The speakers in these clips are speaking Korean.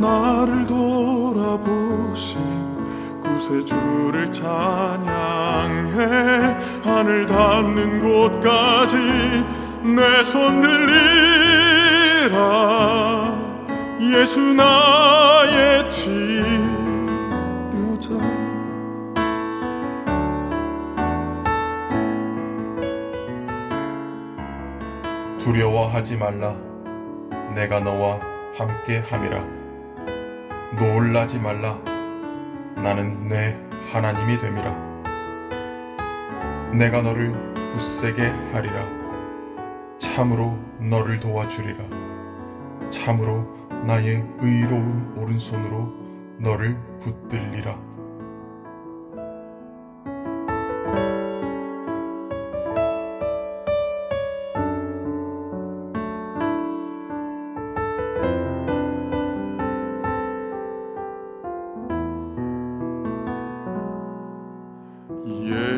나를 돌아보신 구세주를 찬양해 하늘 닿는 곳까지 내 손 들리라 예수 나의 치료자 두려워하지 말라. 내가 너와 함께 함이라. 놀라지 말라. 나는 내 하나님이 됨이라. 내가 너를 굳세게 하리라. 참으로 너를 도와주리라. 참으로 나의 의로운 오른손으로 너를 붙들리라.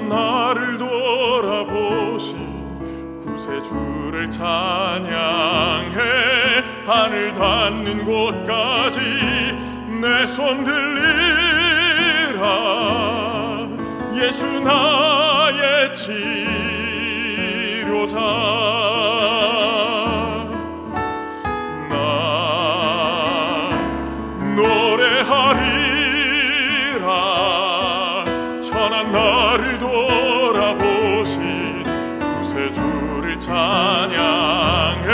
나를 돌아보신 구세주를 찬양해. 하늘 닿는 곳까지 내 손 들리라. 예수 나의 치료자. 나 노래하 찬양해.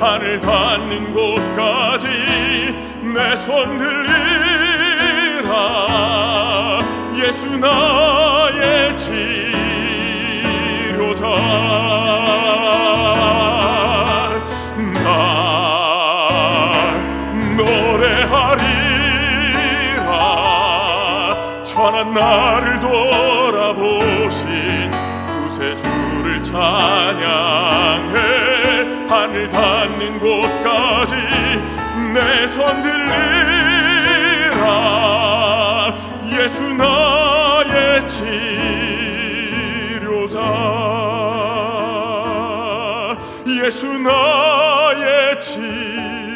하늘 닿는 곳까지 내손 들리라. 예수 나의 치료자. 나 노래하리라. 천한 나를 돌아보신 구세주를 찬양해. 하늘 닿는 곳까지 내 손 들리라. 예수 나의 치료자. 예수 나의 치료자